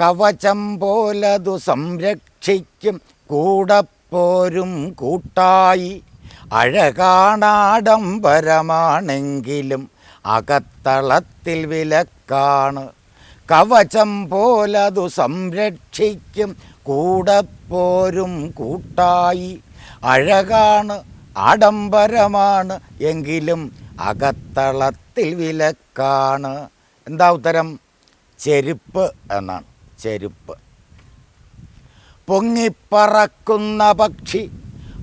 കവചം പോലതു സംരക്ഷിക്കും കൂടപ്പോരും കൂട്ടായി. അഴകാണാഡംബരമാണെങ്കിലും അകത്തളത്തിൽ വിലക്കാണ്. കവചം പോലതു സംരക്ഷിക്കും കൂടപ്പോരും കൂട്ടായി. അഴകാണ് ആഡംബരമാണ് എങ്കിലും അകത്തളത്തിൽ വിലക്കാണ്. എന്താ ഉത്തരം? ചെരുപ്പ് എന്നാണ്. ചെരുപ്പ്. പൊങ്ങിപ്പറക്കുന്ന പക്ഷി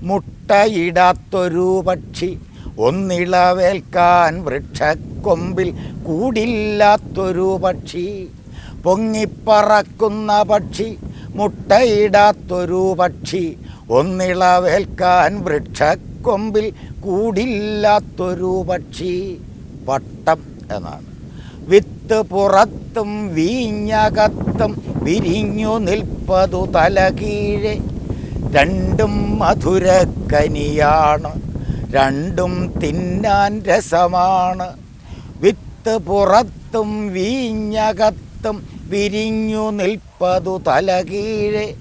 മുട്ടയിടാത്തൊരു പക്ഷി ഒന്നിളവേൽക്കാൻ വൃക്ഷക്കൊമ്പിൽ കൂടില്ലാത്തൊരു പക്ഷി പൊങ്ങിപ്പറക്കുന്ന പക്ഷി മുട്ടയിടാത്തൊരു പക്ഷി ഒന്നിളവേൽക്കാൻ വൃക്ഷക്കൊമ്പിൽ കൂടില്ലാത്തൊരു പക്ഷി. പട്ടം എന്നാണ്. വിത്ത് പുറത്തും വീഞ്ഞകത്തും വിരിഞ്ഞു നിൽപ്പതു തലകീഴെ. രണ്ടും മധുരക്കനിയാണ് രണ്ടും തിന്നാൻ രസമാണ്. വിത്ത് പുറത്തും വീഞ്ഞകത്തും വിരിഞ്ഞു നിൽപ്പതു തലകീഴെ.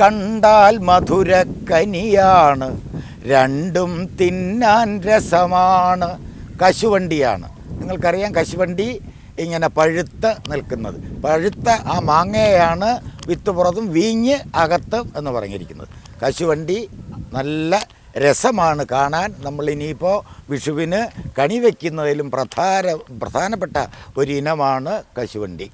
കണ്ടാൽ മധുരക്കനിയാണ് രണ്ടും തിന്നാൻ രസമാണ്. കശുവണ്ടിയാണ്. നിങ്ങൾക്കറിയാം കശുവണ്ടി ഇങ്ങനെ പഴുത്ത് നിൽക്കുന്നത്. പഴുത്ത ആ മാങ്ങയാണ് വിത്ത് പുറത്തും വീഞ്ഞ് അകത്ത് എന്ന് പറഞ്ഞിരിക്കുന്നത്. കശുവണ്ടി നല്ല രസമാണ് കാണാൻ. നമ്മൾ ഇനിയിപ്പോൾ വിഷുവിന് കണി വയ്ക്കുന്നതിലും പ്രധാന പ്രധാനപ്പെട്ട ഒരു ഇനമാണ് കശുവണ്ടി.